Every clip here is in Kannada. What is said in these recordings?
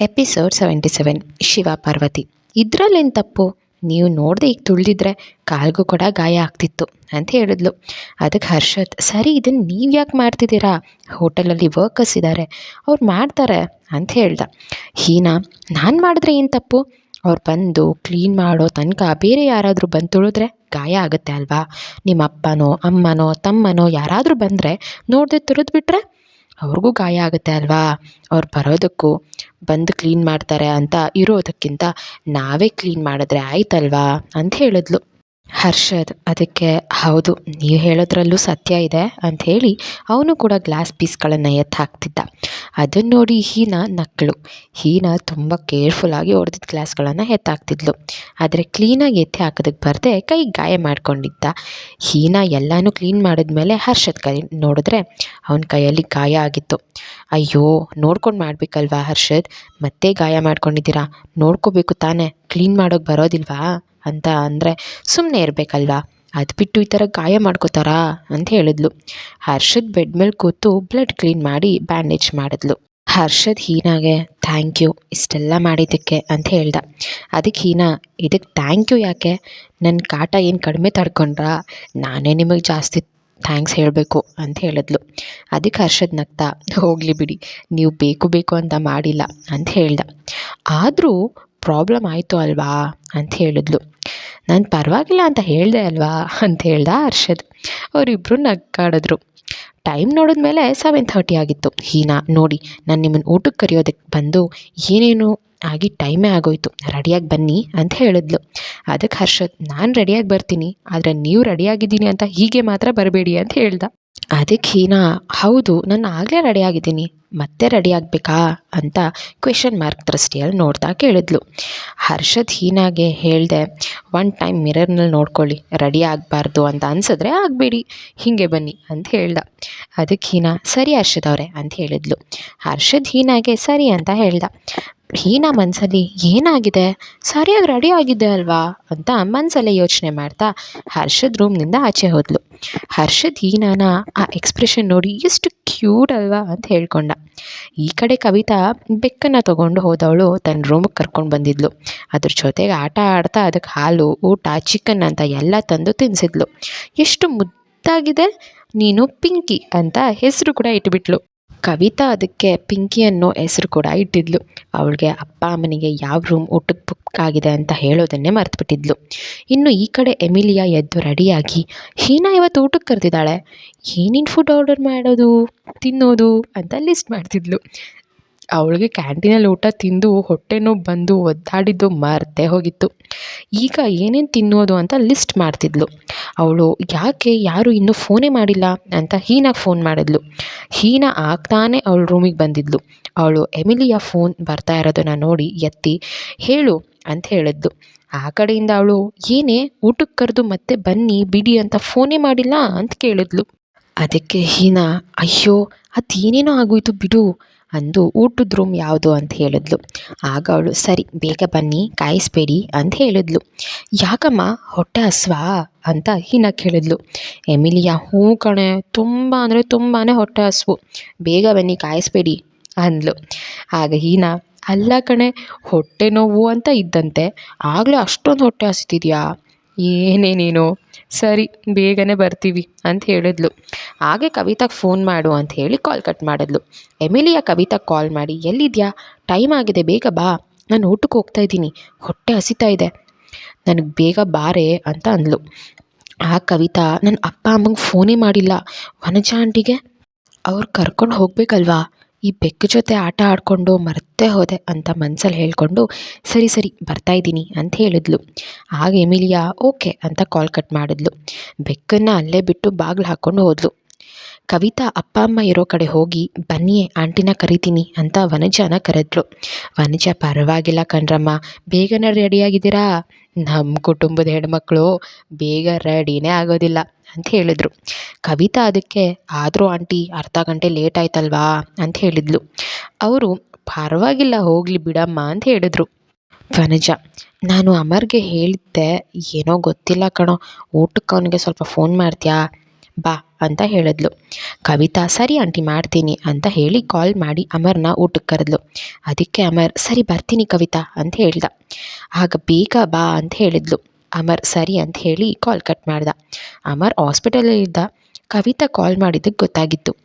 Episode seventy seven Shiva Parvati ಇದರಲ್ಲೇನು ತಪ್ಪು? ನೀವು ನೋಡದೆ ಈಗ ತುಳಿದಿದ್ರೆ ಕಾಲ್ಗೂ ಕೂಡ ಗಾಯ ಆಗ್ತಿತ್ತು ಅಂತ ಹೇಳಿದ್ಲು. ಅದಕ್ಕೆ ಹರ್ಷತ್ ಸರಿ ಇದನ್ನು ನೀವು ಯಾಕೆ ಮಾಡ್ತಿದ್ದೀರಾ? ಹೋಟೆಲಲ್ಲಿ ವರ್ಕರ್ಸ್ ಇದ್ದಾರೆ ಅವ್ರು ಮಾಡ್ತಾರೆ ಅಂತ ಹೇಳ್ದ. ಹೀನಾ, ನಾನು ಮಾಡಿದ್ರೆ ಏನು ತಪ್ಪು? ಅವ್ರು ಬಂದು ಕ್ಲೀನ್ ಮಾಡೋ ತನಕ ಬೇರೆ ಯಾರಾದರೂ ಬಂದು ತುಳಿದ್ರೆ ಗಾಯ ಆಗುತ್ತೆ ಅಲ್ವಾ? ನಿಮ್ಮ ಅಪ್ಪನೋ, ಅಮ್ಮನೋ, ತಮ್ಮನೋ ಯಾರಾದರೂ ಬಂದರೆ ನೋಡದೆ ತುಳಿದ್ಬಿಟ್ರೆ ಅವ್ರಿಗೂ ಗಾಯ ಆಗುತ್ತೆ ಅಲ್ವಾ? ಅವ್ರು ಬರೋದಕ್ಕೂ ಬಂದು ಕ್ಲೀನ್ ಮಾಡ್ತಾರೆ ಅಂತ ಇರೋದಕ್ಕಿಂತ ನಾವೇ ಕ್ಲೀನ್ ಮಾಡಿದ್ರೆ ಆಯ್ತಲ್ವಾ? ಅಂತ ಹೇಳಿದ್ಲು. ಹರ್ಷದ್, ಅದಕ್ಕೆ ಹೌದು, ನೀವು ಹೇಳೋದ್ರಲ್ಲೂ ಸತ್ಯ ಇದೆ ಅಂತ ಹೇಳಿ ಅವನು ಕೂಡ ಗ್ಲಾಸ್ ಪೀಸ್ಗಳನ್ನು ಎತ್ತು ಹಾಕ್ತಿದ್ದ. ಅದನ್ನು ನೋಡಿ ಹೀನಾ ನಕ್ಕಳು ಹೀನಾ ತುಂಬ ಕೇರ್ಫುಲ್ಲಾಗಿ ಹೊಡೆದಿದ್ದ ಗ್ಲಾಸ್ಗಳನ್ನು ಎತ್ತಾಕ್ತಿದ್ಲು ಆದರೆ ಕ್ಲೀನಾಗಿ ಎತ್ತಿ ಹಾಕೋದಕ್ಕೆ ಬರದೆ ಕೈ ಗಾಯ ಮಾಡ್ಕೊಂಡಿದ್ದ. ಹೀನಾ ಎಲ್ಲನೂ ಕ್ಲೀನ್ ಮಾಡಿದ್ಮೇಲೆ ಹರ್ಷದ್ ಕೈ ನೋಡಿದ್ರೆ ಅವನ ಕೈಯಲ್ಲಿ ಗಾಯ ಆಗಿತ್ತು. ಅಯ್ಯೋ, ನೋಡ್ಕೊಂಡು ಮಾಡಬೇಕಲ್ವಾ ಹರ್ಷದ್? ಮತ್ತೆ ಗಾಯ ಮಾಡ್ಕೊಂಡಿದ್ದೀರಾ? ನೋಡ್ಕೋಬೇಕು ತಾನೇ. ಕ್ಲೀನ್ ಮಾಡೋಕ್ಕೆ ಬರೋದಿಲ್ವಾ? ಅಂತ ಅಂದರೆ ಸುಮ್ಮನೆ ಇರಬೇಕಲ್ವಾ? ಅದು ಬಿಟ್ಟು ಈ ಥರ ಗಾಯ ಮಾಡ್ಕೋತಾರಾ? ಅಂತ ಹೇಳಿದ್ಲು. ಹರ್ಷದ್ ಬೆಡ್ ಮೇಲೆ ಕೂತು ಬ್ಲಡ್ ಕ್ಲೀನ್ ಮಾಡಿ ಬ್ಯಾಂಡೇಜ್ ಮಾಡಿದ್ಲು. ಹರ್ಷದ್ ಹೀನಾಗೆ, ಥ್ಯಾಂಕ್ ಯು, ಇಷ್ಟೆಲ್ಲ ಮಾಡಿದ್ದಕ್ಕೆ, ಅಂತ ಹೇಳ್ದ. ಅದಕ್ಕೆ ಹೀನಾ ಇದಕ್ಕೆ ಥ್ಯಾಂಕ್ ಯು ಯಾಕೆ? ನನ್ನ ಕಾಟ ಏನು ಕಡಿಮೆ ತಡ್ಕೊಂಡ್ರಾ? ನಾನೇ ನಿಮಗೆ ಜಾಸ್ತಿ ಥ್ಯಾಂಕ್ಸ್ ಹೇಳಬೇಕು, ಅಂತ ಹೇಳಿದ್ಲು. ಅದಕ್ಕೆ ಹರ್ಷದ್ ನಗ್ತಾ, ಹೋಗಲಿ ಬಿಡಿ, ನೀವು ಬೇಕು ಬೇಕು ಅಂತ ಮಾಡಿಲ್ಲ, ಅಂತ ಹೇಳ್ದ. ಆದರೂ ಪ್ರಾಬ್ಲಮ್ ಆಯಿತು ಅಲ್ವಾ ಅಂತ ಹೇಳಿದ್ಲು. ನಾನು ಪರವಾಗಿಲ್ಲ ಅಂತ ಹೇಳಿದೆ ಅಲ್ವಾ ಅಂತ ಹೇಳ್ದ ಹರ್ಷದ್. ಅವರಿಬ್ಬರು ನಕ್ಕಾಡಿದ್ರು ಟೈಮ್ ನೋಡಿದ್ಮೇಲೆ ಸೆವೆನ್ ಥರ್ಟಿ ಆಗಿತ್ತು. ಹೀನಾ, ನೋಡಿ, ನಾನು ನಿಮ್ಮನ್ನು ಊಟಕ್ಕೆ ಕರೆಯೋದಕ್ಕೆ ಬಂದು ಏನೇನು ಆಗಿ ಟೈಮೇ ಆಗೋಯ್ತು. ರೆಡಿಯಾಗಿ ಬನ್ನಿ ಅಂತ ಹೇಳಿದ್ಲು. ಅದಕ್ಕೆ ಹರ್ಷದ್, ನಾನು ರೆಡಿಯಾಗಿ ಬರ್ತೀನಿ, ಆದರೆ ನೀವು ರೆಡಿಯಾಗಿದ್ದೀನಿ ಅಂತ ಹೀಗೆ ಮಾತ್ರ ಬರಬೇಡಿ ಅಂತ ಹೇಳ್ದ. ಅದಕ್ಕೆ ಹೀನಾ, ಹೌದು, ನಾನು ಆಗಲೇ ರೆಡಿಯಾಗಿದ್ದೀನಿ. ಮತ್ತೆ ರೆಡಿ ಆಗಬೇಕಾ ಅಂತ ಕ್ವೆಶನ್ ಮಾರ್ಕ್ ದೃಷ್ಟಿಯಲ್ಲಿ ನೋಡ್ತಾ ಕೇಳಿದ್ಲು. ಹರ್ಷದ್ ಹೀನಾಗೆ ಹೇಳಿದೆ ಒನ್ ಟೈಮ್ ಮಿರರ್ನಲ್ಲಿ ನೋಡ್ಕೊಳ್ಳಿ, ರೆಡಿ ಆಗಬಾರ್ದು ಅಂತ ಅನ್ಸಿದ್ರೆ ಆಗಬೇಡಿ, ಹೀಗೆ ಬನ್ನಿ ಅಂತ ಹೇಳ್ದ. ಅದಕ್ಕೆ ಹೀನಾ, ಸರಿ ಹರ್ಷದ್ ಅವರೇ ಅಂತ ಹೇಳಿದ್ಲು. ಹರ್ಷದ್ ಹೀನಾಗೆ ಸರಿ ಅಂತ ಹೇಳ್ದ. ಹೀನಾ ಮನಸ್ಸಲ್ಲಿ ಏನಾಗಿದೆ? ಸರಿಯಾಗಿ ರೆಡಿ ಆಗಿದ್ದೆ ಅಲ್ವಾ? ಅಂತ ಮನಸ್ಸಲ್ಲೇ ಯೋಚನೆ ಮಾಡ್ತಾ ಹರ್ಷದ್ ರೂಮ್ನಿಂದ ಆಚೆ ಹೋದ್ಲು. ಹರ್ಷದ್ ಹೀನಾನ ಆ ಎಕ್ಸ್ಪ್ರೆಷನ್ ನೋಡಿ ಎಷ್ಟು ಕ್ಯೂಟ್ ಅಲ್ವಾ ಅಂತ ಹೇಳ್ಕೊಂಡ. ಈ ಕಡೆ ಕವಿತಾ ಬೆಕ್ಕನ್ನು ತೊಗೊಂಡು ಹೋದವಳು ತನ್ನ ರೂಮಿಗೆ ಕರ್ಕೊಂಡು ಬಂದಿದ್ಲು. ಅದ್ರ ಜೊತೆಗೆ ಆಟ ಆಡ್ತಾ ಅದಕ್ಕೆ ಹಾಲು, ಊಟ ಚಿಕನ್ ಅಂತ ಎಲ್ಲ ತಂದು ತಿನ್ನಿಸಿದ್ಲು ಎಷ್ಟು ಮುದ್ದಾಗಿದೆ? ನೀನು ಪಿಂಕಿ ಅಂತ ಹೆಸರು ಕೂಡ ಇಟ್ಬಿಟ್ಲು. ಕವಿತಾ ಅದಕ್ಕೆ ಪಿಂಕಿ ಅನ್ನೋ ಹೆಸರು ಕೂಡ ಇಟ್ಟಿದ್ಲು. ಅವಳಿಗೆ ಅಪ್ಪ ಅಮ್ಮನಿಗೆ ಯಾವ ರೂಮ್ ಊಟಕ್ಕೆ ಬುಕ್ ಆಗಿದೆ ಅಂತ ಹೇಳೋದನ್ನೇ ಮರೆತುಬಿಟ್ಟಿದ್ಲು. ಇನ್ನು ಈ ಕಡೆ ಎಮಿಲಿಯಾ ಎದ್ದು ರೆಡಿಯಾಗಿ ಹೀನಾ ಇವತ್ತು ಊಟಕ್ಕೆ ಕರೆದಿದ್ದಾಳೆ? ಏನೇನು ಫುಡ್ ಆರ್ಡರ್ ಮಾಡೋದು, ತಿನ್ನೋದು? ಅಂತ ಲಿಸ್ಟ್ ಮಾಡ್ತಿದ್ಲು. ಅವಳಿಗೆ ಕ್ಯಾಂಟೀನಲ್ಲಿ ಊಟ ತಿಂದು ಹೊಟ್ಟೆ ನೋವು ಬಂದು ಒದ್ದಾಡಿದ್ದು ಮರ್ತೇ ಹೋಗಿತ್ತು. ಈಗ ಏನೇನು ತಿನ್ನೋದು ಅಂತ ಲಿಸ್ಟ್ ಮಾಡ್ತಿದ್ಲು. ಅವಳು, ಯಾಕೆ? ಯಾರು ಇನ್ನೂ ಫೋನೇ ಮಾಡಿಲ್ಲ? ಅಂತ ಹೀನಾಗೆ ಫೋನ್ ಮಾಡಿದ್ಲು. ಹೀನಾ ಆಗ್ತಾನೆ ಅವಳು ರೂಮಿಗೆ ಬಂದಿದ್ಲು. ಅವಳು, ಎಮಿಲಿಯ ಫೋನ್ ಬರ್ತಾ ಇರೋದನ್ನು ನೋಡಿ ಎತ್ತಿ, ಹೇಳು ಅಂತ ಹೇಳಿದ್ಲು. ಆ ಕಡೆಯಿಂದ ಅವಳು, ಏನೇ? ಊಟಕ್ಕೆ ಕರೆದು ಮತ್ತೆ ಬನ್ನಿ, ಬಿಡಿ ಅಂತ ಫೋನೇ ಮಾಡಿಲ್ಲ? ಅಂತ ಕೇಳಿದ್ಲು. ಅದಕ್ಕೆ ಹೀನಾ, ಅಯ್ಯೋ, ಅದೇನೇನೋ ಆಗೋಯ್ತು ಬಿಡು. ಅಂದು ಊಟದ ರೂಮ್ ಯಾವುದು ಅಂತ ಹೇಳಿದ್ಲು. ಆಗ ಅವಳು, ಸರಿ, ಬೇಗ ಬನ್ನಿ, ಕಾಯಿಸ್ಬೇಡಿ ಅಂತ ಹೇಳಿದ್ಲು. ಯಾಕಮ್ಮ, ಹೊಟ್ಟೆ ಹಸ್ವಾ? ಅಂತ ಹೀನಾ ಕೇಳಿದ್ಲು. ಎಮಿಲಿಯಾ ಹೂ ಕಣೆ, ತುಂಬ ಅಂದರೆ ತುಂಬಾ ಹೊಟ್ಟೆ ಹಸ್ವು. ಬೇಗ ಬನ್ನಿ, ಕಾಯಿಸ್ಬೇಡಿ ಅಂದ್ಲು. ಆಗ ಹೀನಾ, ಅಲ್ಲ ಕಣೆ, ಹೊಟ್ಟೆ ನೋವು ಅಂತ ಇದ್ದಂತೆ. ಆಗಲೇ ಅಷ್ಟೊಂದು ಹೊಟ್ಟೆ ಹಸಿತಿದೆಯಾ? ಏನೇ ನೀನು. ಸರಿ, ಬೇಗನೆ ಬರ್ತೀವಿ ಅಂತ ಹೇಳಿದ್ಲು. ಹಾಗೆ ಕವಿತಾಗೆ ಫೋನ್ ಮಾಡು ಅಂತ ಹೇಳಿ ಕಾಲ್ ಕಟ್ ಮಾಡಿದ್ಲು. ಎಮಿಲಿಯ ಕವಿತಾ ಕಾಲ್ ಮಾಡಿ, ಎಲ್ಲಿದ್ಯಾ? ಟೈಮ್ ಆಗಿದೆ, ಬೇಗ ಬಾ. ನಾನು ಊಟಕ್ಕೆ ಹೋಗ್ತಾ ಇದ್ದೀನಿ. ಹೊಟ್ಟೆ ಹಸಿತಾ ಇದೆ. ನನಗೆ ಬೇಗ ಬಾರೆ ಅಂತ ಅಂದ್ಲು. ಆ ಕವಿತಾ ನನ್ನ ಅಪ್ಪ ಅಮ್ಮಂಗೆ ಫೋನೇ ಮಾಡಿಲ್ಲ. ವನಜಾ ಆಂಟಿಗೆ? ಅವ್ರು ಕರ್ಕೊಂಡು ಹೋಗಬೇಕಲ್ವಾ? ಈ ಬೆಕ್ಕ ಜೊತೆ ಆಟ ಆಡಿಕೊಂಡು ಮರೆತೇ ಹೋದೆ ಅಂತ ಮನ್ಸಲ್ಲಿ ಹೇಳಿಕೊಂಡು, ಸರಿ ಸರಿ, ಬರ್ತಾ ಇದ್ದೀನಿ ಅಂತ ಹೇಳಿದ್ಲು. ಆಗ ಎಮಿಲಿಯಾ, ಓಕೆ ಅಂತ ಕಾಲ್ ಕಟ್ ಮಾಡಿದ್ಲು. ಬೆಕ್ಕನ್ನು ಅಲ್ಲೇ ಬಿಟ್ಟು ಬಾಗಿಲು ಹಾಕ್ಕೊಂಡು ಹೋದ್ಲು. ಕವಿತಾ, ಅಪ್ಪ, ಅಮ್ಮ ಇರೋ ಕಡೆ ಹೋಗಿ ಬನ್ನಿ ಆಂಟಿನ ಕರಿತೀನಿ ಅಂತ ವನಜಾನ ಕರೆದ್ಲು ವನಜ, ಪರವಾಗಿಲ್ಲ ಕಣ್ರಮ್ಮ, ಬೇಗನೆ ರೆಡಿಯಾಗಿದ್ದೀರಾ ನಮ್ಮ ಕುಟುಂಬದ ಹೆಣ್ಮಕ್ಳು ಬೇಗ ರೆಡಿನೇ ಆಗೋದಿಲ್ಲ ಅಂತ ಹೇಳಿದ್ರು. ಕವಿತಾ ಅದಕ್ಕೆ, ಆದರೂ ಆಂಟಿ, ಅರ್ಧ ಗಂಟೆ ಲೇಟ್ ಆಯ್ತಲ್ವಾ? ಅಂತ ಹೇಳಿದ್ಲು. ಅವರು, ಪರವಾಗಿಲ್ಲ, ಹೋಗಲಿ ಬಿಡಮ್ಮ ಅಂತ ಹೇಳಿದ್ರು. ವನಜ, ನಾನು ಅಮರ್ಗೆ ಹೇಳಿದ್ದೆ, ಏನೋ ಗೊತ್ತಿಲ್ಲ ಕಣೋ ಊಟಕ್ಕೆ ಅವನಿಗೆ ಸ್ವಲ್ಪ ಫೋನ್ ಮಾಡ್ತೀಯಾ? ಬಾ ಅಂತ ಹೇಳಿದ್ಲು. ಕವಿತಾ, ಸರಿ ಆಂಟಿ, ಮಾಡ್ತೀನಿ ಅಂತ ಹೇಳಿ ಕಾಲ್ ಮಾಡಿ ಅಮರ್ನ ಊಟಕ್ಕೆ ಕರೆದ್ಲು. ಅದಕ್ಕೆ ಅಮರ್, ಸರಿ ಬರ್ತೀನಿ ಕವಿತಾ ಅಂತ ಹೇಳ್ದ. ಆಗ ಬೇಗ ಬಾ ಅಂತ ಹೇಳಿದ್ಲು. ಅಮರ್ ಸರಿ ಅಂತ ಹೇಳಿ ಕಾಲ್ ಕಟ್ ಮಾಡ್ದ. ಅಮರ್ ಇದ್ದ. ಕವಿತಾ ಕಾಲ್ ಮಾಡಿದ್ದಕ್ಕೆ ಗೊತ್ತಾಗಿತ್ತು.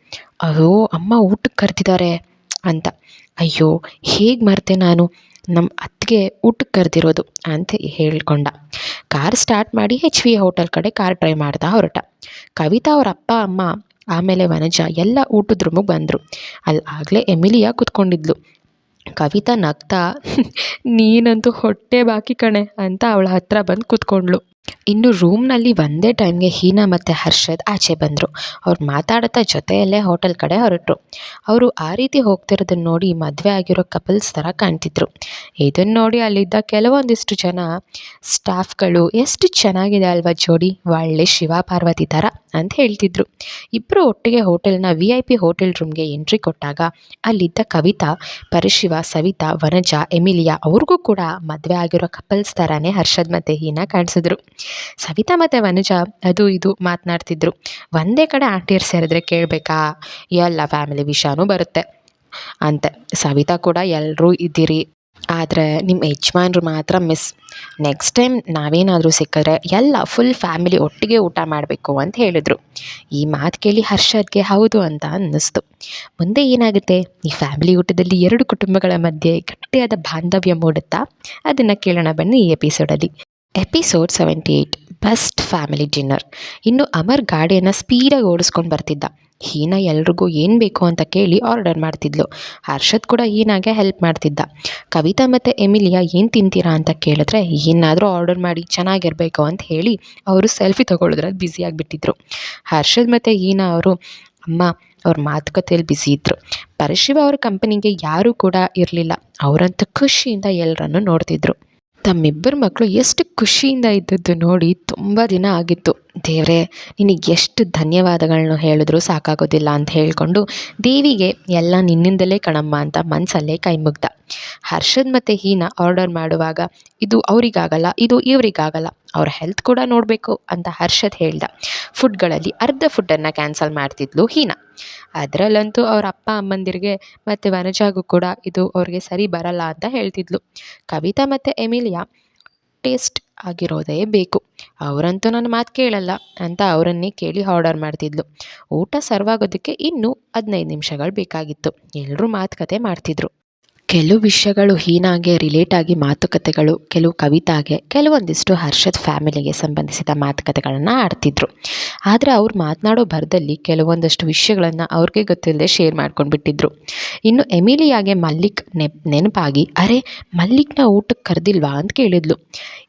ಅಯ್ಯೋ, ಅಮ್ಮ ಊಟಕ್ಕೆ ಕರೆದಿದ್ದಾರೆ ಅಂತ. ಅಯ್ಯೋ, ಹೇಗೆ ಮರ್ತೆ ನಾನು? ನಮ್ಮ ಅತ್ತಿಗೆ ಊಟಕ್ಕೆ ಕರೆದಿರೋದು ಅಂತ ಹೇಳ್ಕೊಂಡ. ಕಾರ್ ಸ್ಟಾರ್ಟ್ ಮಾಡಿ ಹೆಚ್ ವಿ ಹೋಟೆಲ್ ಕಡೆ ಕಾರ್ ಡ್ರೈವ್ ಮಾಡ್ದ ಹೊರಟ. ಕವಿತಾ ಅವ್ರ ಅಪ್ಪ, ಅಮ್ಮ, ಆಮೇಲೆ ವನಜ ಎಲ್ಲ ಊಟದ ರೂಮಿಗೆ ಬಂದರು. ಅಲ್ಲಿ ಆಗಲೇ ಎಮಿಲಿಯಾ ಕೂತ್ಕೊಂಡಿದ್ಲು. ಕವಿತಾ ನಗ್ತಾ, ನೀನಂತೂ ಹೊಟ್ಟೆ ಬಾಕಿ ಕಣೆ ಅಂತ ಅವಳ ಹತ್ರ ಬಂದು ಕೂತ್ಕೊಂಡ್ಳು. ಇನ್ನು ರೂಮ್ನಲ್ಲಿ ಒಂದೇ ಟೈಮ್ಗೆ ಹೀನಾ ಮತ್ತು ಹರ್ಷದ್ ಆಚೆ ಬಂದರು. ಅವ್ರು ಮಾತಾಡ್ತಾ ಜೊತೆಯಲ್ಲೇ ಹೋಟೆಲ್ ಕಡೆ ಹೊರಟರು. ಅವರು ಆ ರೀತಿ ಹೋಗ್ತಿರೋದನ್ನ ನೋಡಿ ಮದುವೆ ಆಗಿರೋ ಕಪಲ್ಸ್ ಥರ ಕಾಣ್ತಿದ್ರು. ಇದನ್ನು ನೋಡಿ ಅಲ್ಲಿದ್ದ ಕೆಲವೊಂದಿಷ್ಟು ಜನ, ಸ್ಟಾಫ್ಗಳು, ಎಷ್ಟು ಚೆನ್ನಾಗಿದೆ ಅಲ್ವಾ ಜೋಡಿ, ಒಳ್ಳೆ ಶಿವ ಪಾರ್ವತಿ ಥರ ಅಂತ ಹೇಳ್ತಿದ್ರು. ಇಬ್ಬರು ಒಟ್ಟಿಗೆ ಹೋಟೆಲ್ನ ವಿ ಐ ಪಿ ಹೋಟೆಲ್ ರೂಮ್ಗೆ ಎಂಟ್ರಿ ಕೊಟ್ಟಾಗ ಅಲ್ಲಿದ್ದ ಕವಿತಾ, ಪರಿಶಿವ, ಸವಿತಾ, ವನಜಾ, ಎಮಿಲಿಯಾ ಅವ್ರಿಗೂ ಕೂಡ ಮದುವೆ ಆಗಿರೋ ಕಪಲ್ಸ್ ಥರನೇ ಹರ್ಷದ್ ಮತ್ತು ಹೀನಾ ಕಾಣಿಸಿದ್ರು. ಸವಿತಾ ಮತ್ತು ವನಜಾ ಅದು ಇದು ಮಾತನಾಡ್ತಿದ್ರು. ಒಂದೇ ಕಡೆ ಆಂಟಿಯರ್ ಸೇರಿದ್ರೆ ಕೇಳಬೇಕಾ? ಎಲ್ಲ ಫ್ಯಾಮಿಲಿ ವಿಷಯನೂ ಬರುತ್ತೆ. ಅಂತೆ. ಸವಿತಾ ಕೂಡ ಎಲ್ಲರೂ ಇದ್ದೀರಿ. ಆದರೆ ನಿಮ್ಮ ಯಜಮಾನ್ರು ಮಾತ್ರ ಮಿಸ್ ನೆಕ್ಸ್ಟ್ ಟೈಮ್ ನಾವೇನಾದರೂ ಸಿಕ್ಕಿದ್ರೆ ಎಲ್ಲ ಫುಲ್ ಫ್ಯಾಮಿಲಿ ಒಟ್ಟಿಗೆ ಊಟ ಮಾಡಬೇಕು ಅಂತ ಹೇಳಿದ್ರು. ಈ ಮಾತು ಕೇಳಿ ಹರ್ಷದ್ಗೆ ಹೌದು ಅಂತ ಅನ್ನಿಸ್ತು. ಮುಂದೆ ಏನಾಗುತ್ತೆ? ಈ ಫ್ಯಾಮಿಲಿ ಊಟದಲ್ಲಿ ಎರಡು ಕುಟುಂಬಗಳ ಮಧ್ಯೆ ಗಟ್ಟಿಯಾದ ಬಾಂಧವ್ಯ ಮೂಡುತ್ತಾ? ಅದನ್ನು ಕೇಳೋಣ ಬನ್ನಿ ಈ ಎಪಿಸೋಡಲ್ಲಿ episode seventy eight best family dinner ಇನ್ನು ಅಮರ್ ಗಾಡಿಯನ್ನು ಸ್ಪೀಡಾಗಿ ಓಡಿಸ್ಕೊಂಡು ಬರ್ತಿದ್ದ. ಹೀನಾ ಎಲ್ರಿಗೂ ಏನು ಬೇಕು ಅಂತ ಕೇಳಿ ಆರ್ಡರ್ ಮಾಡ್ತಿದ್ಲು. ಹರ್ಷದ್ ಕೂಡ ಹೀನಾಗೆ ಹೆಲ್ಪ್ ಮಾಡ್ತಿದ್ದ. ಕವಿತಾ ಮತ್ತು ಎಮಿಲಿಯಾ ಏನು ತಿಂತೀರಾ ಅಂತ ಕೇಳಿದ್ರೆ, ಏನಾದರೂ ಆರ್ಡರ್ ಮಾಡಿ ಚೆನ್ನಾಗಿರಬೇಕು ಅಂತ ಹೇಳಿ ಅವರು ಸೆಲ್ಫಿ ತೊಗೊಳೋದ್ರಲ್ಲಿ ಬ್ಯುಸಿ ಆಗಿಬಿಟ್ಟಿದ್ರು. ಹರ್ಷದ್ ಮತ್ತು ಹೀನಾ ಅವರು, ಅಮ್ಮ, ಅವ್ರ ಮಾತುಕತೆಯಲ್ಲಿ ಬ್ಯುಸಿ ಇದ್ದರು ಪರಶಿವ ಅವ್ರ ಕಂಪನಿಗೆ ಯಾರೂ ಕೂಡ ಇರಲಿಲ್ಲ. ಅವರಂತೂ ಖುಷಿಯಿಂದ ಎಲ್ಲರನ್ನು ನೋಡ್ತಿದ್ರು. ತಮ್ಮಿಬ್ಬರ ಮಕ್ಕಳು ಎಷ್ಟು ಖುಷಿಯಿಂದ ಇದ್ದದ್ದು ನೋಡಿ ತುಂಬ ದಿನ ಆಗಿತ್ತು. ದೇವರೇ, ನಿನಗೆ ಎಷ್ಟು ಧನ್ಯವಾದಗಳನ್ನ ಹೇಳಿದ್ರು ಸಾಕಾಗೋದಿಲ್ಲ ಅಂತ ಹೇಳಿಕೊಂಡು ದೇವಿಗೆ ಎಲ್ಲ ನಿನ್ನಿಂದಲೇ ಕಣಮ್ಮ ಅಂತ ಮನಸಲ್ಲೇ ಕೈ ಮುಗ್ದ ಹರ್ಷದ್ ಮತ್ತು ಹೀನ ಆರ್ಡರ್ ಮಾಡುವಾಗ, ಇದು ಅವರಿಗಾಗಲ್ಲ, ಇದು ಇವರಿಗಾಗಲ್ಲ, ಅವ್ರ ಹೆಲ್ತ್ ಕೂಡ ನೋಡಬೇಕು ಅಂತ ಹರ್ಷದ್ ಹೇಳ್ದ. ಫುಡ್ಗಳಲ್ಲಿ ಅರ್ಧ ಫುಡ್ಡನ್ನು ಕ್ಯಾನ್ಸಲ್ ಮಾಡ್ತಿದ್ಲು ಹೀನ. ಅದರಲ್ಲಂತೂ ಅವ್ರ ಅಪ್ಪ ಅಮ್ಮಂದಿರಿಗೆ ಮತ್ತು ವನಜಾಗೂ ಕೂಡ ಇದು ಅವ್ರಿಗೆ ಸರಿ ಬರಲ್ಲ ಅಂತ ಹೇಳ್ತಿದ್ಲು. ಕವಿತಾ ಮತ್ತು ಎಮಿಲಿಯಾ, ಟೇಸ್ಟ್ ಆಗಿರೋದೇ ಬೇಕು. ಅವರಂತೂ ನನ್ನ ಮಾತು ಕೇಳಲ್ಲ. ಅಂತ ಅವರನ್ನೇ ಕೇಳಿ ಆರ್ಡರ್ ಮಾಡ್ತಿದ್ಲು. ಊಟ ಸರ್ವ್ ಆಗೋದಕ್ಕೆ ಇನ್ನೂ ಹದಿನೈದು ನಿಮಿಷಗಳು ಬೇಕಾಗಿತ್ತು. ಎಲ್ಲರೂ ಮಾತುಕತೆ ಮಾಡ್ತಿದ್ರು. ಕೆಲವು ವಿಷಯಗಳು ಹೀನಾಗೆ ರಿಲೇಟ್ ಆಗಿ ಮಾತುಕತೆಗಳು, ಕೆಲವು ಕವಿತಾಗೆ, ಕೆಲವೊಂದಿಷ್ಟು ಹರ್ಷದ್ ಫ್ಯಾಮಿಲಿಗೆ ಸಂಬಂಧಿಸಿದ ಮಾತುಕತೆಗಳನ್ನು ಆಡ್ತಿದ್ರು. ಆದರೆ ಅವ್ರು ಮಾತನಾಡೋ ಭರದಲ್ಲಿ ಕೆಲವೊಂದಷ್ಟು ವಿಷಯಗಳನ್ನು ಅವ್ರಿಗೆ ಗೊತ್ತಿಲ್ಲದೆ ಶೇರ್ ಮಾಡ್ಕೊಂಡು ಬಿಟ್ಟಿದ್ರು ಇನ್ನು ಎಮಿಲಿಯಾಗೆ ಮಲ್ಲಿಕ್ ನೆಪ್, ನೆನಪಾಗಿ, ಅರೆ, ಮಲ್ಲಿಕ್ನ ಊಟಕ್ಕೆ ಕರೆದಿಲ್ವಾ? ಅಂತ ಕೇಳಿದ್ಲು.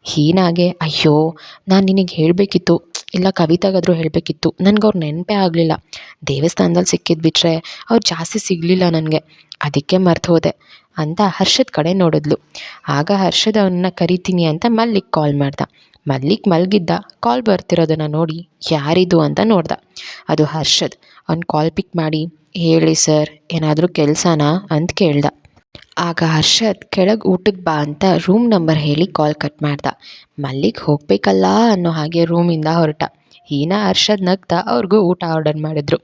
ಹೀನಾಗೆ, ಅಯ್ಯೋ, ನಾನು ನಿನಗೆ ಹೇಳಬೇಕಿತ್ತು. ಇಲ್ಲ, ಕವಿತಾಗಾದರೂ ಹೇಳಬೇಕಿತ್ತು. ನನಗೆ ಅವ್ರು ನೆನಪೇ ಆಗಲಿಲ್ಲ. ದೇವಸ್ಥಾನದಲ್ಲಿ ಸಿಕ್ಕಿದ್ದು ಬಿಟ್ಟರೆ ಅವ್ರು ಜಾಸ್ತಿ ಸಿಗಲಿಲ್ಲ ನನಗೆ. ಅದಕ್ಕೆ ಮರ್ತು ಹೋದೆ. ಅಂತ ಹರ್ಷದ್ ಕಡೆ ನೋಡಿದ್ಲು. ಆಗ ಹರ್ಷದ್ ಅವನ್ನ ಕರಿತೀನಿ ಅಂತ ಮಲ್ಲಿಕ್ ಕಾಲ್ ಮಾಡ್ದ. ಮಲ್ಲಿಕ್ ಮಲಗಿದ್ದ ಕಾಲ್ ಬರ್ತಿರೋದನ್ನು ನೋಡಿ ಯಾರಿದು ಅಂತ ನೋಡ್ದ. ಅದು ಹರ್ಷದ್. ಅವ್ನು ಕಾಲ್ ಪಿಕ್ ಮಾಡಿ, ಹೇಳಿ ಸರ್ ಏನಾದರೂ ಕೆಲಸನಾ? ಅಂತ ಕೇಳ್ದ. ಆಗ ಹರ್ಷದ್, ಕೆಳಗೆ ಊಟಕ್ಕೆ ಬಾ ಅಂತ ರೂಮ್ ನಂಬರ್ ಹೇಳಿ ಕಾಲ್ ಕಟ್ ಮಾಡ್ದ. ಮಲ್ಲಿಗೆ ಹೋಗಬೇಕಲ್ಲ ಅನ್ನೋ ಹಾಗೆ ರೂಮಿಂದ ಹೊರಟ. ಹೀನಾ ಅರ್ಷದ್ ನಗ್ತಾ ಅವ್ರಿಗೂ ಊಟ ಆರ್ಡರ್ ಮಾಡಿದ್ರು.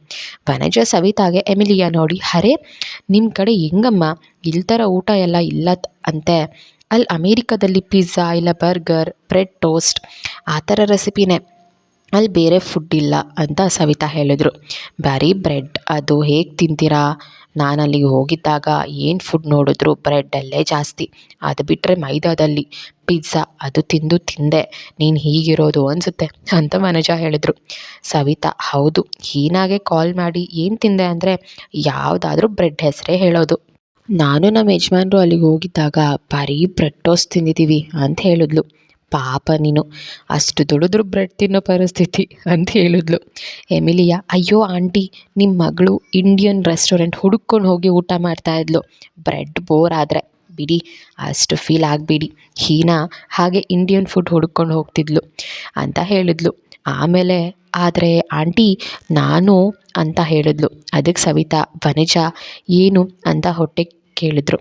ವನಜ ಸವಿತಾಗೆ, ಎಮಿಲಿಯಾ ನೋಡಿ ಹರೇ ನಿಮ್ಮ ಕಡೆ ಹೆಂಗಮ್ಮ? ಇಲ್ಲಿ ಥರ ಊಟ ಎಲ್ಲ ಇಲ್ಲ ಅಂತೆ. ಅಲ್ಲಿ ಅಮೇರಿಕಾದಲ್ಲಿ ಪಿಜ್ಜಾ ಇಲ್ಲ ಬರ್ಗರ್, ಬ್ರೆಡ್ ಟೋಸ್ಟ್. ಆ ಥರ ರೆಸಿಪಿನೇ. ಅಲ್ಲಿ ಬೇರೆ ಫುಡ್ ಇಲ್ಲ, ಅಂತ ಸವಿತಾ ಹೇಳಿದರು. ಬರೀ ಬ್ರೆಡ್, ಅದು ಹೇಗೆ ತಿಂತೀರಾ? ನಾನು ಅಲ್ಲಿಗೆ ಹೋಗಿದ್ದಾಗ ಏನು ಫುಡ್ ನೋಡಿದ್ರು? ಬ್ರೆಡ್ಡಲ್ಲೇ ಜಾಸ್ತಿ. ಅದು ಬಿಟ್ಟರೆ ಮೈದಾದಲ್ಲಿ ಪಿಜ್ಜಾ ಅದು ತಿಂದು ತಿಂದೆ. ನೀನು ಹೀಗಿರೋದು ಅನಿಸುತ್ತೆ? ಅಂತ ಮನೋಜ ಹೇಳಿದ್ರು. ಸವಿತಾ, ಹೌದು. ಹೀನಾಗೆ ಕಾಲ್ ಮಾಡಿ ಏನು ತಿಂದೆ ಅಂದರೆ ಯಾವುದಾದ್ರೂ ಬ್ರೆಡ್ ಹೆಸರೇ ಹೇಳೋದು. ನಾನು ನಮ್ಮ ಯಜಮಾನ್ರು ಅಲ್ಲಿಗೆ ಹೋಗಿದ್ದಾಗ ಬರೀ ಬ್ರೆಡ್ ಟೋಸ್ಟ್ ತಿಂದಿದ್ದೀವಿ ಅಂತ ಹೇಳಿದ್ಲು. ಪಾಪ ನೀನು. ಅಷ್ಟು ದುಡಿದ್ರು ಬ್ರೆಡ್ ತಿನ್ನೋ ಪರಿಸ್ಥಿತಿ ಅಂತ ಹೇಳಿದ್ಲು. ಎಮಿಲಿಯಾ, ಅಯ್ಯೋ ಆಂಟಿ ನಿಮ್ಮ ಮಗಳು ಇಂಡಿಯನ್ ರೆಸ್ಟೋರೆಂಟ್ ಹುಡುಕೊಂಡು ಹೋಗಿ ಊಟ ಮಾಡ್ತಾ ಇದ್ಲು. ಬ್ರೆಡ್ ಬೋರ್ ಆದರೆ. ಬಿಡಿ, ಅಷ್ಟು ಫೀಲ್ ಆಗಬೇಡಿ. ಹೀನಾ, ಹಾಗೆ ಇಂಡಿಯನ್ ಫುಡ್ ಹುಡ್ಕೊಂಡು ಹೋಗ್ತಿದ್ಲು ಅಂತ ಹೇಳಿದ್ಲು. ಆಮೇಲೆ, ಆದರೆ ಆಂಟಿ, ನಾನು ಅಂತ ಹೇಳಿದ್ಲು. ಅದಕ್ಕೆ ಸವಿತಾ, ವನಿಜಾ, ಏನು? ಅಂತ ಹೊಟ್ಟೆ ಕೇಳಿದ್ರು.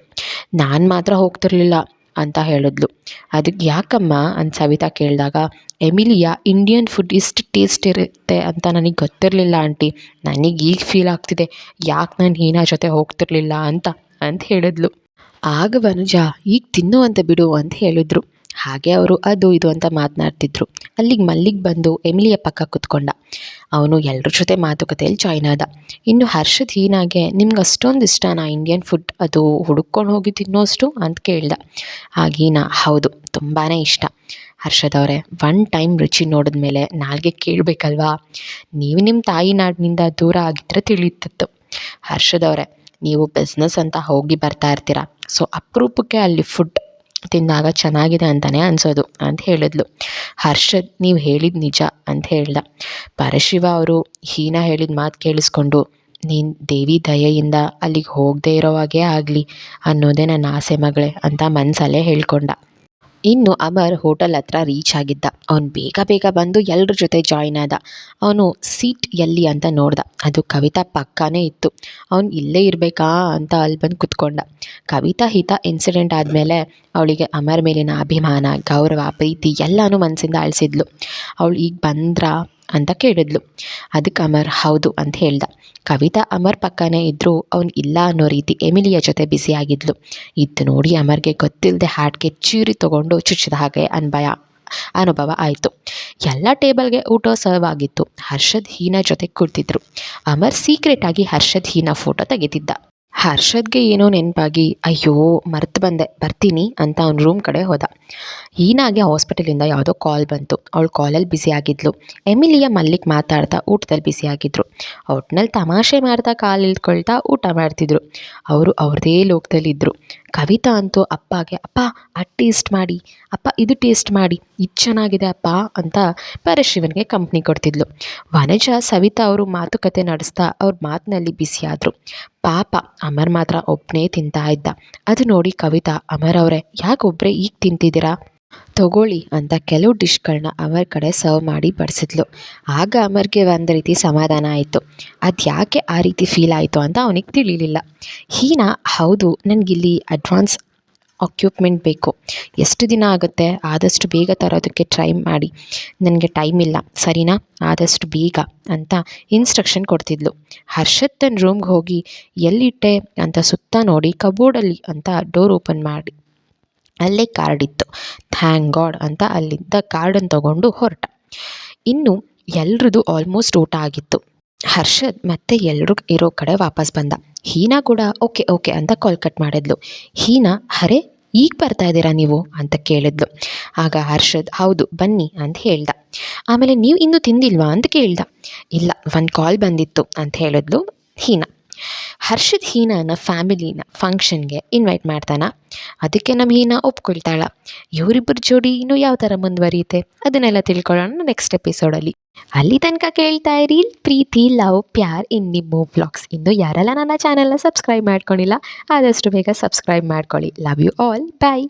ನಾನು ಮಾತ್ರ ಹೋಗ್ತಿರ್ಲಿಲ್ಲ. ಅಂತ ಹೇಳಿದ್ಲು. ಅದಕ್ಕೆ ಯಾಕಮ್ಮ ಅಂತ ಸವಿತಾ ಕೇಳಿದಾಗ, ಎಮಿಲಿಯಾ ಇಂಡಿಯನ್ ಫುಡ್ ಇಷ್ಟು ಟೇಸ್ಟ್ ಇರುತ್ತೆ ಅಂತ ನನಗೆ ಗೊತ್ತಿರಲಿಲ್ಲ ಆಂಟಿ. ನನಗೆ ಈಗ ಫೀಲ್ ಆಗ್ತಿದೆ. ಯಾಕೆ ನಾನು ಹೀನಾ ಜೊತೆ ಹೋಗ್ತಿರ್ಲಿಲ್ಲ ಅಂತ ಅಂತ ಹೇಳಿದ್ಲು. ಆಗ ವನುಜ, ಈಗ ತಿನ್ನುವಂತೆ ಬಿಡು, ಅಂತ ಹೇಳಿದ್ರು. ಹಾಗೆ ಅವರು ಅದು ಇದು ಅಂತ ಮಾತನಾಡ್ತಿದ್ರು. ಅಲ್ಲಿಗೆ ಮಲ್ಲಿಗೆ ಬಂದು ಎಮಿಲಿಯ ಪಕ್ಕ ಕುತ್ಕೊಂಡ. ಅವನು ಎಲ್ಲರ ಜೊತೆ ಮಾತುಕತೆಯಲ್ಲಿ ಜಾಯ್ನ್ ಆದ. ಇನ್ನು ಹರ್ಷದ್ ಹೀನಾಗೆ, ನಿಮ್ಗೆ ಅಷ್ಟೊಂದು ಇಷ್ಟನಾ ಇಂಡಿಯನ್ ಫುಡ್ ಅದು ಹುಡುಕೊಂಡು ಹೋಗಿ ತಿನ್ನೋಷ್ಟು? ಅಂತ ಕೇಳ್ದ. ಆಗೀನಾ ಹೌದು ತುಂಬಾ ಇಷ್ಟ. ಹರ್ಷದ್ ಅವರೇ ಒನ್ ಟೈಮ್ ರುಚಿ ನೋಡಿದ್ಮೇಲೆ ನಾಲ್ಗೆ ಕೇಳಬೇಕಲ್ವಾ? ನೀವು ನಿಮ್ಮ ತಾಯಿ ನಾಡಿನಿಂದ ದೂರ ಆಗಿದ್ರೆ ತಿಳಿಯುತ್ತಿತ್ತು. ಹರ್ಷದ್ ಅವರೇ, ನೀವು ಬಿಸ್ನೆಸ್ ಅಂತ ಹೋಗಿ ಬರ್ತಾ ಇರ್ತೀರ? ಸೊ ಅಪರೂಪಕ್ಕೆ ಅಲ್ಲಿ ಫುಡ್ ತಿಂದಾಗ ಚೆನ್ನಾಗಿದೆ ಅಂತಲೇ ಅನಿಸೋದು ಅಂತ ಹೇಳಿದ್ಲು. ಹರ್ಷದ್, ನೀವು ಹೇಳಿದ ನಿಜ ಅಂತ ಹೇಳ್ದ. ಪರಶಿವ ಅವರು ಹೀನಾ ಹೇಳಿದ ಮಾತು ಕೇಳಿಸ್ಕೊಂಡು, ನೀನು ದೇವಿ ದಯೆಯಿಂದ ಅಲ್ಲಿಗೆ ಹೋಗದೇ ಇರೋ ಹಾಗೆ ಆಗಲಿ ಅನ್ನೋದೇ ನನ್ನ ಆಸೆ ಮಗಳೇ ಅಂತ ಮನಸಲ್ಲೇ ಹೇಳ್ಕೊಂಡ. ಇನ್ನು ಅಮರ್ ಹೋಟೆಲ್ ಹತ್ರ ರೀಚ್ ಆಗಿದ್ದ. ಅವ್ನು ಬೇಗ ಬೇಗ ಬಂದು ಎಲ್ಲರ ಜೊತೆ ಜಾಯ್ನ್ ಆದ. ಅವನು ಸೀಟ್ ಎಲ್ಲಿ ಅಂತ ನೋಡ್ದ. ಅದು ಕವಿತಾ ಪಕ್ಕನೇ ಇತ್ತು. ಅವನು ಇಲ್ಲೇ ಇರಬೇಕಾ ಅಂತ ಅಲ್ಲಿ ಬಂದು ಕುತ್ಕೊಂಡ. ಕವಿತಾ ಹಿತ ಇನ್ಸಿಡೆಂಟ್ ಆದಮೇಲೆ ಅವಳಿಗೆ ಅಮರ್ ಮೇಲಿನ ಅಭಿಮಾನ, ಗೌರವ, ಪ್ರೀತಿ ಎಲ್ಲನೂ ಮನಸ್ಸಿಂದ ಅಳಿಸಿದ್ಲು. ಅವಳು ಈಗ ಬಂದ್ರಾ? ಅಂತ ಕೇಳಿದ್ಲು. ಅದಕ್ಕೆ ಅಮರ್ ಹೌದು ಅಂತ ಹೇಳ್ದ. ಕವಿತಾ ಅಮರ್ ಪಕ್ಕನೇ ಇದ್ದರೂ ಅವನು ಇಲ್ಲ ಅನ್ನೋ ರೀತಿ ಎಮಿಲಿಯ ಜೊತೆ ಬ್ಯುಸಿಯಾಗಿದ್ಲು ಇದ್ದು ನೋಡಿ ಅಮರ್ಗೆ ಗೊತ್ತಿಲ್ಲದೆ ಹಾಡ್ಗೆ ಚೀರಿ ತಗೊಂಡು ಚುಚ್ಚಿದ ಹಾಗೆ ಅನ್ಭಯ, ಅನುಭವ ಆಯಿತು. ಎಲ್ಲ ಟೇಬಲ್ಗೆ ಊಟ ಸರ್ವ್ ಆಗಿತ್ತು. ಹರ್ಷದ್ ಹೀನಾ ಜೊತೆ ಕುಳಿತಿದ್ರು ಅಮರ್ ಸೀಕ್ರೆಟಾಗಿ ಹರ್ಷದ್ ಹೀನಾ ಫೋಟೋ ತೆಗಿತಿದ್ದ. ಹರ್ಷದ್ಗೆ ಏನೋ ನೆನಪಾಗಿ, ಅಯ್ಯೋ, ಮರ್ತು ಬಂದೆ, ಬರ್ತೀನಿ ಅಂತ ಅವ್ನ ರೂಮ್ ಕಡೆ ಹೋದ. ಹೀನಾಗೆ ಹಾಸ್ಪಿಟಲಿಂದ ಯಾವುದೋ ಕಾಲ್ ಬಂತು. ಅವಳು ಕಾಲಲ್ಲಿ ಬ್ಯುಸಿ ಆಗಿದ್ಲು. ಎಮಿಲಿಯ ಮಲ್ಲಿಕ್ ಮಾತಾಡ್ತಾ ಊಟದಲ್ಲಿ ಬ್ಯುಸಿ ಆಗಿದ್ರು. ಒಟ್ನಲ್ಲಿ ತಮಾಷೆ ಮಾಡ್ತಾ ಕಾಲು ಇಳ್ಕೊಳ್ತಾ ಊಟ ಮಾಡ್ತಿದ್ರು. ಅವರು ಅವ್ರದೇ ಲೋಕದಲ್ಲಿದ್ದರು ಕವಿತಾ ಅಂತೂ ಅಪ್ಪಗೆ, ಅಪ್ಪ ಅದು ಟೇಸ್ಟ್ ಮಾಡಿ, ಅಪ್ಪ, ಇದು ಟೇಸ್ಟ್ ಮಾಡಿ, ಇದು ಚೆನ್ನಾಗಿದೆ ಅಪ್ಪ ಅಂತ ಪರಶಿವನಿಗೆ ಕಂಪ್ನಿ ಕೊಡ್ತಿದ್ಲು. ವನಜ, ಸವಿತಾ ಅವರು ಮಾತುಕತೆ ನಡೆಸ್ತಾ ಅವ್ರ ಮಾತಿನಲ್ಲಿ ಬಿಸಿಯಾದರು ಪಾಪ ಅಮರ್ ಮಾತ್ರ ಒಬ್ಬನೇ ತಿಂತಾ ಇದ್ದ. ಅದು ನೋಡಿ ಕವಿತಾ, ಅಮರ್ ಅವರೇ, ಯಾಕೆ ಒಬ್ಬರೇ ಈಗ ತಿಂತಿದ್ದೀರಾ? ತಗೊಳ್ಳಿ ಅಂತ ಕೆಲವು ಡಿಶ್ಗಳನ್ನ ಅಮರ್ ಕಡೆ ಸರ್ವ್ ಮಾಡಿ ಬಡಿಸಿದ್ಲು. ಆಗ ಅಮರ್ಗೆ ಒಂದು ರೀತಿ ಸಮಾಧಾನ ಆಯಿತು. ಅದು ಯಾಕೆ ಆ ರೀತಿ ಫೀಲ್ ಆಯಿತು ಅಂತ ಅವನಿಗೆ ತಿಳಿಲಿಲ್ಲ. ಹೀನಾ, ಹೌದು, ನನಗಿಲ್ಲಿ ಅಡ್ವಾನ್ಸ್ ಅಕ್ಯೂಪ್ಮೆಂಟ್ ಬೇಕು. ಎಷ್ಟು ದಿನ ಆಗುತ್ತೆ? ಆದಷ್ಟು ಬೇಗ ತರೋದಕ್ಕೆ ಟ್ರೈ ಮಾಡಿ. ನನಗೆ ಟೈಮ್ ಇಲ್ಲ. ಸರಿನಾ? ಆದಷ್ಟು ಬೇಗ ಅಂತ ಇನ್ಸ್ಟ್ರಕ್ಷನ್ ಕೊಡ್ತಿದ್ಲು. ಹರ್ಷದ್ ತನ್ನ ರೂಮ್ಗೆ ಹೋಗಿ ಎಲ್ಲಿಟ್ಟೆ ಅಂತ ಸುತ್ತ ನೋಡಿ ಕಬೋರ್ಡಲ್ಲಿ ಅಂತ ಡೋರ್ ಓಪನ್ ಮಾಡಿ. ಅಲ್ಲೇ ಕಾರ್ಡ್ ಇತ್ತು. ಥ್ಯಾಂಕ್ ಗಾಡ್ ಅಂತ ಅಲ್ಲಿದ್ದ ಕಾರ್ಡನ್ನು ತಗೊಂಡು ಹೊರಟ. ಇನ್ನು ಎಲ್ರದ್ದು ಆಲ್ಮೋಸ್ಟ್ ಊಟ ಆಗಿತ್ತು. ಹರ್ಷದ್ ಮತ್ತೆ ಎಲ್ಲರೂ ಇರೋ ಕಡೆ ವಾಪಸ್ ಬಂದ. ಹೀನಾ ಕೂಡ ಓಕೆ ಓಕೆ ಅಂತ ಕಾಲ್ ಕಟ್ ಮಾಡಿದ್ಲು. ಹೀನಾ, ಅರೆ, ಈಗ ಬರ್ತಾ ಇದ್ದೀರಾ ನೀವು? ಅಂತ ಕೇಳಿದ್ಲು. ಆಗ ಹರ್ಷದ್, ಹೌದು, ಬನ್ನಿ ಅಂತ ಹೇಳ್ದ. ಆಮೇಲೆ, ನೀವು ಇನ್ನೂ ತಿಂದಿಲ್ವಾ? ಅಂತ ಕೇಳ್ದ. ಇಲ್ಲ, ಒಂದು ಕಾಲ್ ಬಂದಿತ್ತು ಅಂತ ಹೇಳಿದ್ಲು ಹೀನಾ. ಹರ್ಷದ್ ಹೀನಾನ ಫ್ಯಾಮಿಲಿನ ಫಂಕ್ಷನ್ಗೆ ಇನ್ವೈಟ್ ಮಾಡ್ತಾನೆ. ಅದಕ್ಕೆ ನಮ್ಮ ಹೀನಾ ಒಪ್ಕೊಳ್ತಾಳ. ಇವರಿಬ್ಬರ ಜೋಡಿ ಇನ್ನೂ ಯಾವ ಥರ ಮುಂದುವರಿಯುತ್ತೆ? ಅದನ್ನೆಲ್ಲ ತಿಳ್ಕೊಳ್ಳೋಣ ನೆಕ್ಸ್ಟ್ ಎಪಿಸೋಡಲ್ಲಿ ಅಲ್ಲಿ ತನಕ ಕೇಳ್ತಾ ಇರಿ, ಪ್ರೀತಿ, ಲವ್, ಪ್ಯಾರ್ ಇನ್ ನಿಮ್ಮ ಬ್ಲಾಗ್ಸ್ ಇನ್ನು ಯಾರೆಲ್ಲ ನನ್ನ ಚಾನಲ್ನ ಸಬ್ಸ್ಕ್ರೈಬ್ ಮಾಡ್ಕೊಂಡಿಲ್ಲ, ಆದಷ್ಟು ಬೇಗ ಸಬ್ಸ್ಕ್ರೈಬ್ ಮಾಡ್ಕೊಳ್ಳಿ. Love you all bye